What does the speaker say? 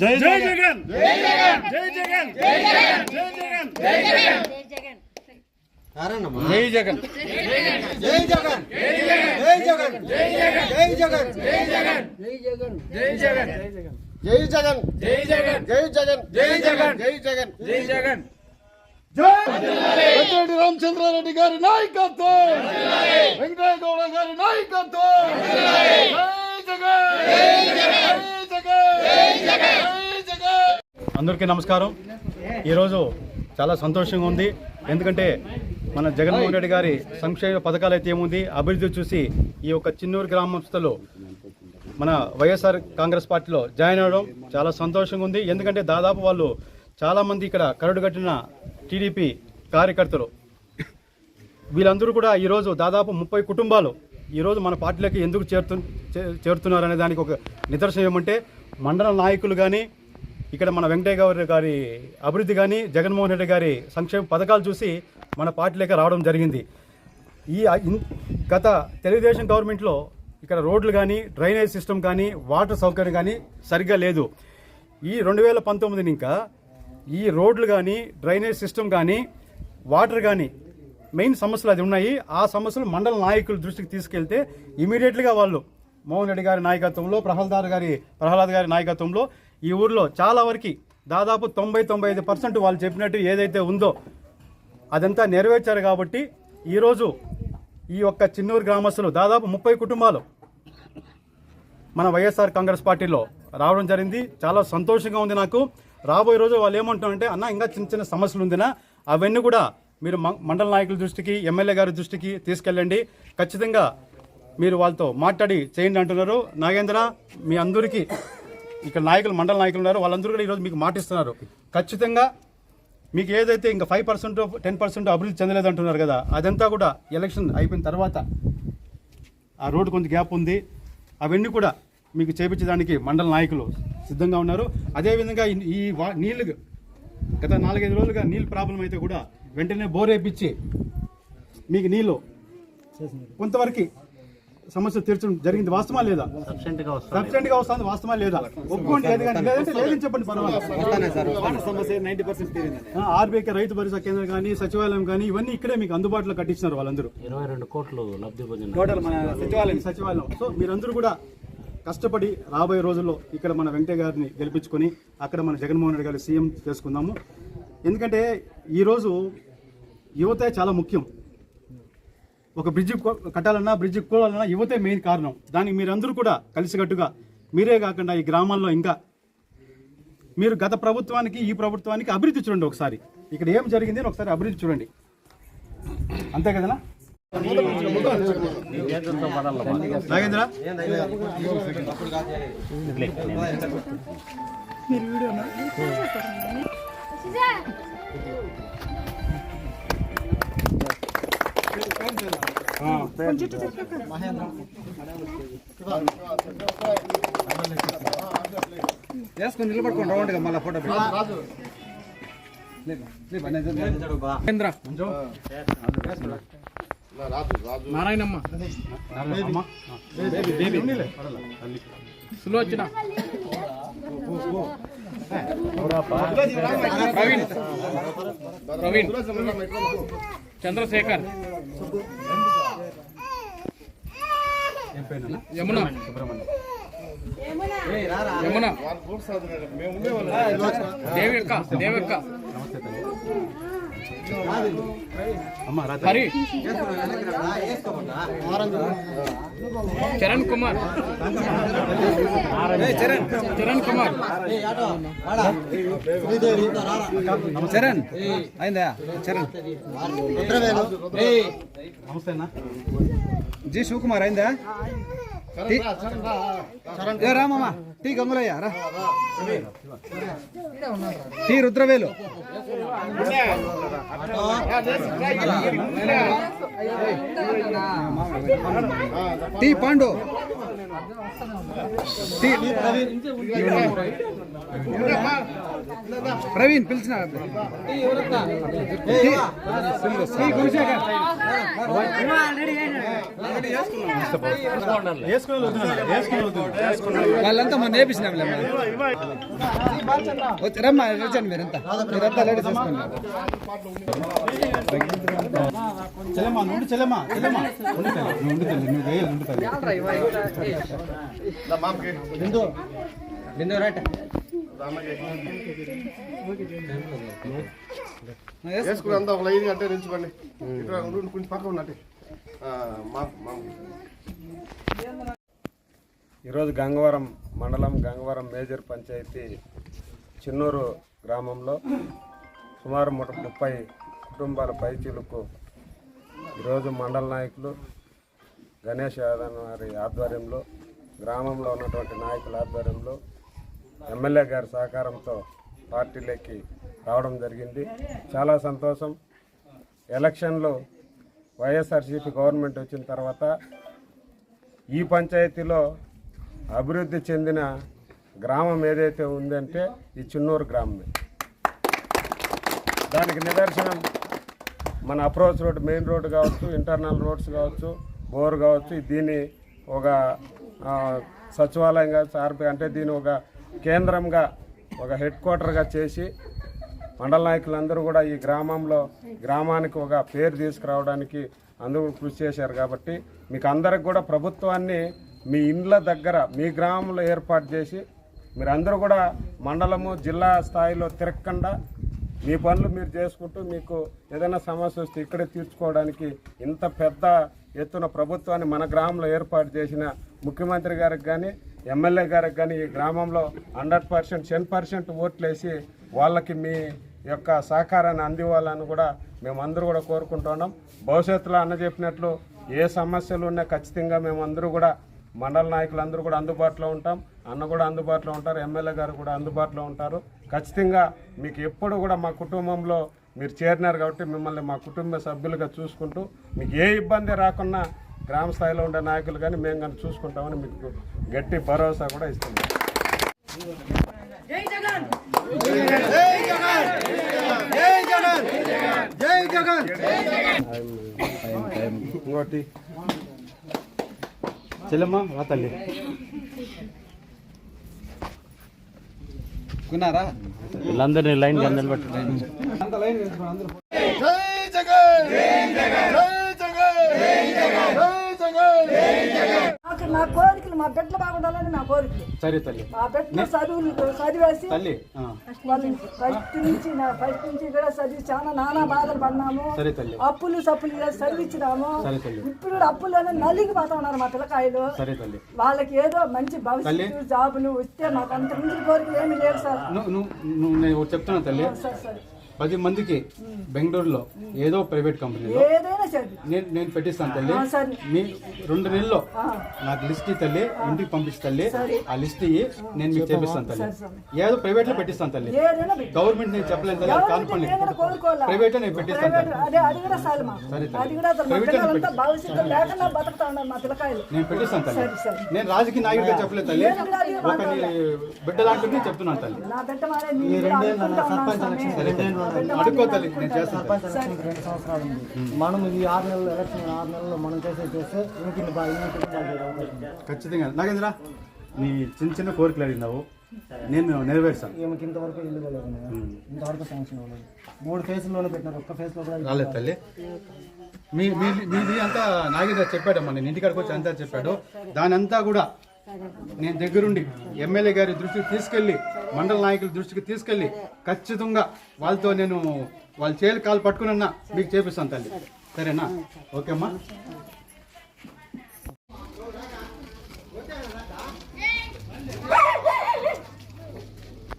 జై జై జగన్ జై జగన్ జై జగన్ జై జగన్ జై జగన్ జై జగన్ జై జగన్ జై జగన్ జై జగన్ జై జగన్ జై జగన్ జై జగన్ జై జగన్ జై జగన్ జై జగన్ జై జగన్ జై జగన్ జై జగన్ జై జగన్ జై రామచంద్రారెడ్డి గారి నాయకత్వం వెంకయ్య గౌడ గారి నాయకత్వం అందరికీ నమస్కారం. ఈరోజు చాలా సంతోషంగా ఉంది. ఎందుకంటే మన జగన్మోహన్ రెడ్డి గారి సంక్షేమ పథకాలు అయితే ఏముంది అభివృద్ధి చూసి ఈ యొక్క చిన్నూరు గ్రామస్తులు మన వైఎస్ఆర్ కాంగ్రెస్ పార్టీలో జాయిన్ అవ్వడం చాలా సంతోషంగా ఉంది. ఎందుకంటే దాదాపు వాళ్ళు చాలామంది ఇక్కడ కరడు కట్టిన టీడీపీ కార్యకర్తలు. వీళ్ళందరూ కూడా ఈరోజు దాదాపు ముప్పై కుటుంబాలు ఈరోజు మన పార్టీలోకి ఎందుకు చేరుతు చేరుతున్నారనే చేరుతున్నారు అనే దానికి ఒక నిదర్శనం ఏమంటే మండల నాయకులు కానీ ఇక్కడ మన వెంకటయ్య గారి గారి అభివృద్ధి కానీ జగన్మోహన్ రెడ్డి గారి సంక్షేమ పథకాలు చూసి మన పార్టీలోకి రావడం జరిగింది. ఈ గత తెలుగుదేశం గవర్నమెంట్లో ఇక్కడ రోడ్లు కానీ డ్రైనేజ్ సిస్టమ్ కానీ వాటర్ సౌకర్యం కానీ సరిగ్గా లేదు. ఈ రెండు వేల పంతొమ్మిదిని ఇంకా ఈ రోడ్లు కానీ డ్రైనేజ్ సిస్టమ్ కానీ వాటర్ కానీ మెయిన్ సమస్యలు అది ఉన్నాయి. ఆ సమస్యలు మండల నాయకుల దృష్టికి తీసుకెళ్తే ఇమీడియట్గా వాళ్ళు మోహన్ రెడ్డి గారి నాయకత్వంలో ప్రహ్లాద్ గారి ప్రహ్లాద్ గారి నాయకత్వంలో ఈ ఊర్లో చాలా వరకు దాదాపు తొంభై తొంభై ఐదు పర్సెంట్ వాళ్ళు చెప్పినట్టు ఏదైతే ఉందో అదంతా నెరవేర్చారు కాబట్టి ఈరోజు ఈ యొక్క చిన్నూరు గ్రామస్తులు దాదాపు ముప్పై కుటుంబాలు మన వైఎస్ఆర్ కాంగ్రెస్ పార్టీలో రావడం జరిగింది. చాలా సంతోషంగా ఉంది నాకు. రాబోయే రోజు వాళ్ళు ఏమంటారంటే అన్న ఇంకా చిన్న చిన్న సమస్యలు ఉందినా అవన్నీ కూడా మీరు మ- మండల నాయకుల దృష్టికి ఎమ్మెల్యే గారి దృష్టికి తీసుకెళ్ళండి. ఖచ్చితంగా మీరు వాళ్ళతో మాట్లాడి చేయండి అంటున్నారు. నాగేంద్ర మీ అందరికీ ఇక్కడ నాయకులు మండల నాయకులు ఉన్నారు. వాళ్ళందరూ కూడా ఈరోజు మీకు మాటిస్తున్నారు. ఖచ్చితంగా మీకు ఏదైతే ఇంకా ఫైవ్ పర్సెంట్ టెన్ పర్సెంట్ అభివృద్ధి చెందలేదు అంటున్నారు కదా అదంతా కూడా ఎలక్షన్ అయిపోయిన తర్వాత ఆ రోడ్డు కొంత గ్యాప్ ఉంది. అవన్నీ కూడా మీకు చేపించడానికి మండల నాయకులు సిద్ధంగా ఉన్నారు. అదేవిధంగా ఈ- వా- నీళ్ళు గత నాలుగైదు రోజులుగా నీళ్ళు ప్రాబ్లం అయితే కూడా వెంటనే బోర్ వేయించి మీకు నీళ్ళు కొంతవరకు సమస్య తీర్చడం జరిగింది. వాస్తవా లేదా? సబ్సిడెంట్గా వస్తుంది. వాస్తవా లేదా? ఒప్పుకోండి. లేదంటే లేదని చెప్పండి పర్వాలేదు. ఆర్బీఐకి రైతు భరోసా కేంద్రం కానీ సచివాలయం కానీ ఇవన్నీ ఇక్కడే మీకు అందుబాటులో కట్టించినారు వాళ్ళందరూ. ఇరవై రెండు కోట్లు లబ్ధి టోటల్ మన సచివాలయం. సచివాలయం. సో మీరందరూ కూడా కష్టపడి రాబోయే రోజుల్లో ఇక్కడ మన వెంకయ్య గారిని గెలిపించుకొని అక్కడ మన జగన్మోహన్ రెడ్డి గారి సీఎం చేసుకుందాము. ఎందుకంటే ఈరోజు యువతే చాలా ముఖ్యం. ఒక బ్రిడ్జి కట్టాలన్నా బ్రిడ్జి కూడాలన్నా యువతే మెయిన్ కారణం. దానికి మీరందరూ కూడా కలిసికట్టుగా మీరే కాకుండా ఈ గ్రామాల్లో ఇంకా మీరు గత ప్రభుత్వానికి ఈ ప్రభుత్వానికి అభివృద్ధి చూడండి ఒకసారి. ఇక్కడ ఏం జరిగింది ఒకసారి అభివృద్ధి చూడండి. అంతే కదనా? నాగేంద్ర? వేసుకొని నిలబడుకోండి రౌండ్గా మళ్ళీ ఫోటో నారాయణమ్మ. సులోచన. ప్రవీణ్. ప్రవీణ్. చంద్రశేఖర్. యమున. యమున. దేవక్క దేవక్క హరి. చరణ్ కుమార్. చరణ్. చరణ్ కుమార్. చరణ్. అయిందా? చరణ్. జి శివకుమార్ అయిందా? రామమ్మ టీ గంగులయ్య రా. టీ రుద్రవేలు. టీ పాండు. ప్రవీణ్ పిలిచిన వాళ్ళంతా మనం నేర్పించినాం రమ్మా వచ్చండి మీరంతా మీరంతా లేడీస్ వేసుకున్నారు. చెల్లెమ్మా నుండి చెల్లెమ్మా చెల్లెమ్మా. ఉండు తల్లి ఉండు తల్లి నువ్వు వేయాలి ఉండు తల్లి. బిందు. బిందు రైట్ వేసుకుని అంతా ఒక లైన్ అంటే నిల్చుకోండి. ఇక్కడ ఉండు, కొంచెం పక్కన ఉన్నట్టు మా మా. ఈరోజు గంగవరం మండలం గంగవరం మేజర్ పంచాయతీ చిన్నూరు గ్రామంలో సుమారు ముట ముప్పై కుటుంబాల పైచీలకు ఈరోజు మండల నాయకులు గణేష్ యాదవ్ వారి ఆధ్వర్యంలో గ్రామంలో ఉన్నటువంటి నాయకుల ఆధ్వర్యంలో ఎమ్మెల్యే గారి సహకారంతో పార్టీలోకి రావడం జరిగింది. చాలా సంతోషం. ఎలక్షన్లు వైఎస్ఆర్సీపీ గవర్నమెంట్ వచ్చిన తర్వాత ఈ పంచాయతీలో అభివృద్ధి చెందిన గ్రామం ఏదైతే ఉందంటే ఈ చిన్నూరు గ్రామమే. దానికి నిదర్శనం మన అప్రోచ్ రోడ్ మెయిన్ రోడ్ కావచ్చు ఇంటర్నల్ రోడ్స్ కావచ్చు బోర్ కావచ్చు దీన్ని ఒక సచివాలయం కావచ్చు ఆర్పి అంటే దీన్ని ఒక కేంద్రంగా ఒక హెడ్ క్వార్టర్గా చేసి మండల నాయకులందరూ కూడా ఈ గ్రామంలో గ్రామానికి ఒక పేరు తీసుకురావడానికి అందరూ కృషి చేశారు కాబట్టి మీకు అందరికి కూడా ప్రభుత్వాన్ని మీ ఇండ్ల దగ్గర మీ గ్రామంలో ఏర్పాటు చేసి మీరందరూ కూడా మండలము జిల్లా స్థాయిలో తిరగకుండా మీ పనులు మీరు చేసుకుంటూ మీకు ఏదైనా సమస్య వస్తే ఇక్కడే తీర్చుకోవడానికి ఇంత పెద్ద ఎత్తున ప్రభుత్వాన్ని మన గ్రామంలో ఏర్పాటు చేసిన ముఖ్యమంత్రి గారికి కానీ ఎమ్మెల్యే గారికి కానీ ఈ గ్రామంలో హండ్రెడ్ పర్సెంట్ టెన్ పర్సెంట్ ఓట్లేసి వాళ్ళకి మీ యొక్క సహకారాన్ని అందివ్వాలని కూడా మేమందరూ కూడా కోరుకుంటున్నాం. భవిష్యత్తులో అన్న చెప్పినట్లు ఏ సమస్యలు ఉన్నా ఖచ్చితంగా మేమందరూ కూడా మండల నాయకులందరూ కూడా అందుబాటులో ఉంటాం. అన్న కూడా అందుబాటులో ఉంటారు. ఎమ్మెల్యే గారు కూడా అందుబాటులో ఉంటారు. ఖచ్చితంగా మీకు ఎప్పుడు కూడా మా కుటుంబంలో మీరు చేరినారు కాబట్టి మిమ్మల్ని మా కుటుంబ సభ్యులుగా చూసుకుంటూ మీకు ఏ ఇబ్బంది రాకున్నా గ్రామ స్థాయిలో ఉండే నాయకులు కానీ మేము కానీ చూసుకుంటామని మీకు గట్టి భరోసా కూడా ఇస్తున్నాం. జై జగన్! జై జగన్ ఇంకోటి. చెల్లెమ్మా రా తల్లి. కున్నారా వీళ్ళందరినీ లైన్ కింద నిలబెట్టు అంత లైన్ వేసుకోండి అందరూ జై జగన్ జై జగన్ జై జగన్ జై నా కోరికలు మా బిడ్డలు బాగుండాలని నా కోరికలు. సరే తల్లి. మా బిడ్డలు చదువులు చదివేసి తల్లి ఫస్ట్ నుంచి నా ఫస్ట్ నుంచి కూడా చదివి చాలా నానా బాధలు పడినాము సరే తల్లి. అప్పులు సప్పులు చదివించినాము. సరే తల్లి. ఇప్పుడు అప్పుల్లోనే నలిగిపోతా ఉన్నారు మా పిల్లకాయలు. సరే తల్లి. వాళ్ళకి ఏదో మంచి భవిష్యత్తు జాబులు వస్తే మాకు అంత మించిన కోరికలు ఏమీ లేవు సార్. నువ్వు నేను చెప్తున్నా తల్లి. పది మందికి బెంగళూరులో ఏదో ప్రైవేట్ కంపెనీలో నేను నేను పెట్టిస్తాను తల్లి. మీ రెండు నెలల్లో నాకు లిస్ట్ తల్లి ఇంటికి పంపిస్తా తల్లి. ఆ లిస్ట్ ఇయ్యి నేను మీకు చేపిస్తాను తల్లి. ఏదో ప్రైవేట్లో పెట్టిస్తాను తల్లి. గవర్నమెంట్ నేను చెప్పలేదు తల్లి కానుకోండి? ప్రైవేట్ నేను పెట్టిస్తాను ప్రైవేట్ సరే నేను పెట్టిస్తాను తల్లి. సరే, సరే. నేను రాజకీయ నాయకుడిగా చెప్పలేదు తల్లి. ఒక బిడ్డ లాంటిది చెప్తున్నాను తల్లి. సరే అడుక్కో తల్లి నేను చేస్తాను. ఎలక్షన్ ఈ ఆరు నెలలు ఎలక్షన్ ఆరు నెలల్లో మనం చేసే చేస్తే బాగా ఉంది. ఖచ్చితంగా. నాగేంద్ర నీ చిన్న చిన్న కోరికలు అడిగినావు నేను నెరవేర్చాను ఈమెకి ఇంతవరకు ఇల్లు ఇంతవరకు శాంక్షన్ అవ్వలేదు మూడు ఫేజ్లోనే పెట్టినారు. ఒక్క ఫేజ్లో కూడా రాలేదు తల్లి. మీ మీ- మీది అంతా నాగేంద్ర చెప్పాడమ్మా. నేను ఇంటికాడికి వచ్చి అంతా చెప్పాడు. దాని అంతా కూడా నేను దగ్గరుండి ఎమ్మెల్యే గారి దృష్టికి తీసుకెళ్ళి మండల నాయకుల దృష్టికి తీసుకెళ్ళి ఖచ్చితంగా వాళ్ళతో నేను వాళ్ళ చేలు కాలు పట్టుకున్నా మీకు చేపిస్తాను తల్లి. సరేనా ఓకే అమ్మా